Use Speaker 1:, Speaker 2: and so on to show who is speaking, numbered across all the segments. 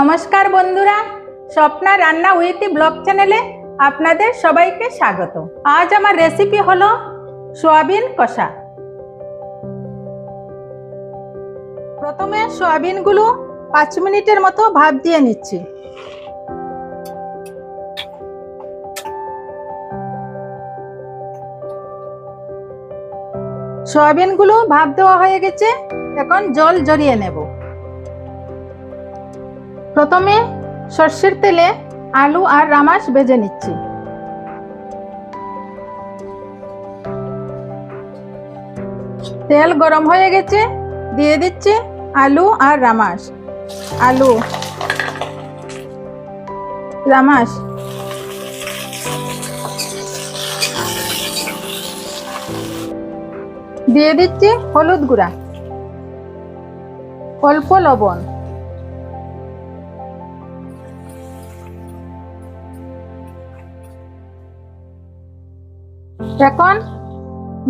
Speaker 1: নমস্কার বন্ধুরা, স্বপ্না রান্না উইথি ব্লগ চ্যানেলে আপনাদের সবাইকে স্বাগত। আজ আমার রেসিপি হলো সোয়াবিন কষা। প্রথমে সোয়াবিনগুলো পাঁচ মিনিটের মতো ভাপ দিয়ে নিচ্ছি। সোয়াবিনগুলো ভাপ দেওয়া হয়ে গেছে, এখন জল জড়িয়ে নেব। প্রথমে সর্ষের তেলে আলু আর রামাস ভেজে নিচ্ছি। তেল গরম হয়ে গেছে, দিয়ে দিচ্ছি আলু আর রামাস আলু রামাস দিয়ে দিচ্ছি হলুদ গুঁড়া। অল্প লবণ। এখন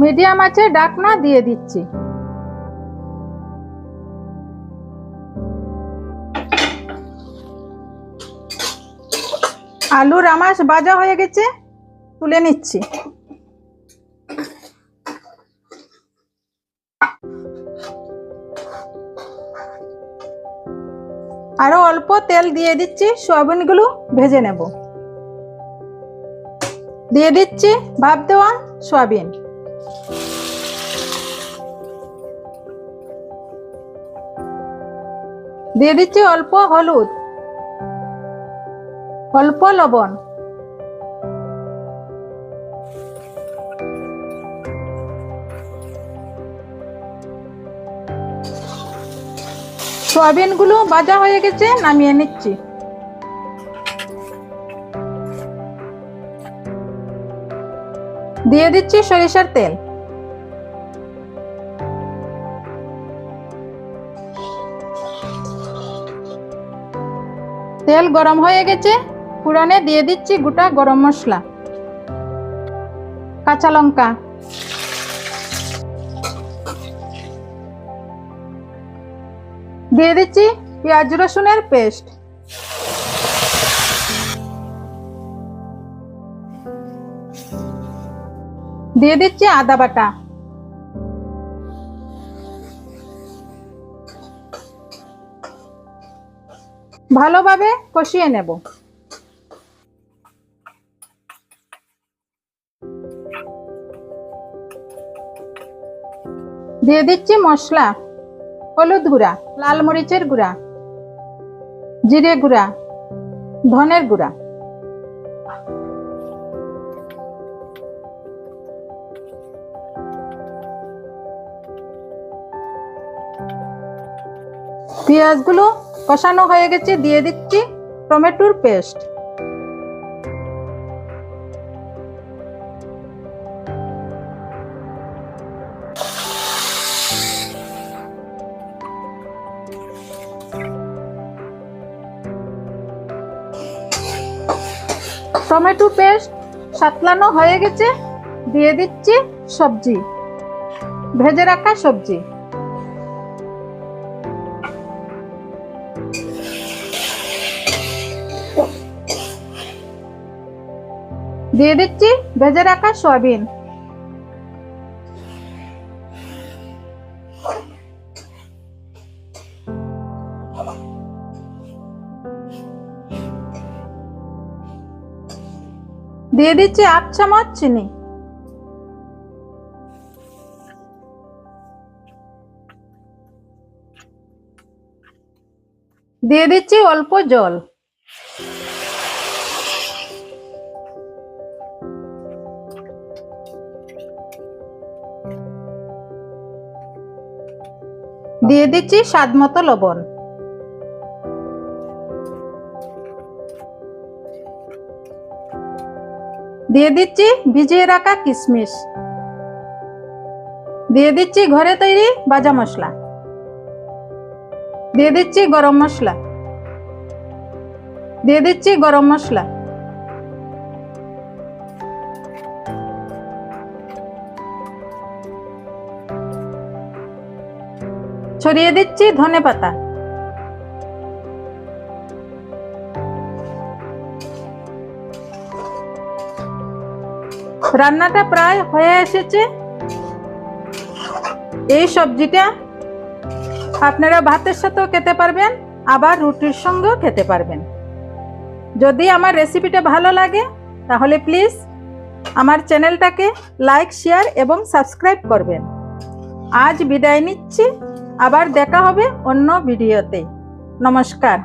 Speaker 1: মিডিয়াম আছে ডাকনা দিয়ে দিচ্ছি। আলুর রামাস ভাজা হয়ে গেছে, তুলে নিচ্ছি। আরও অল্প তেল দিয়ে দিচ্ছি, সোয়াবিনগুলো ভেজে নেব। দিয়ে দিচ্ছি ভাপ দেওয়া সয়াবিন। দিয়ে দিচ্ছি অল্প হলুদ। অল্প লবণ। সয়াবিনগুলো ভাজা হয়ে গেছে, নামিয়ে নিচ্ছি। দিয়ে দিচ্ছি সরিষার তেল। তেল গরম হয়ে গেছে পুরানে দিয়ে দিচ্ছি গোটা গরম মশলা। কাঁচা লঙ্কা। দিয়ে দিচ্ছি পেঁয়াজ রসুনের পেস্ট। দিয়ে দিচ্ছি আদা বাটা। ভালোভাবে কষিয়ে নেব। দিয়ে দিচ্ছি মশলা, হলুদ গুঁড়া, লাল মরিচের গুঁড়া, জিরে গুঁড়া, ধনের গুঁড়া। পেঁয়াজগুলো কষানো হয়ে গেছে, দিয়ে দিচ্ছি টমেটোর পেস্ট। টমেটো পেস্ট সাতলানো হয়ে গেছে, দিয়ে দিচ্ছি সবজি, ভেজে রাখা সবজি। দিয়ে দিচ্ছি ভেজে রাখা সয়াবিন। দিয়ে দিচ্ছি আট চামচ চিনি। দিয়ে দিচ্ছি অল্প জল। দিয়ে দিচ্ছি স্বাদ মতো লবণ। দিয়ে দিচ্ছি ভিজিয়ে রাখা কিশমিশ। দিয়ে দিচ্ছি ঘরে তৈরি ভাজা মশলা। দিয়ে দিচ্ছি গরম মশলা। দিয়ে দিচ্ছি গরম মশলা। ছড়িয়ে দিচ্ছি ধনে পাতা। রান্নাটা প্রায় হয়ে এসেছে। এই সবজিটা আপনারা ভাতের সাথেও খেতে পারবেন, আবার রুটির সঙ্গেও খেতে পারবেন। যদি আমার রেসিপিটা ভালো লাগে, তাহলে প্লিজ আমার চ্যানেলটাকে লাইক, শেয়ার এবং সাবস্ক্রাইব করবেন। আজ বিদায় নিচ্ছি। আবার দেখা হবে অন্য ভিডিওতে। নমস্কার।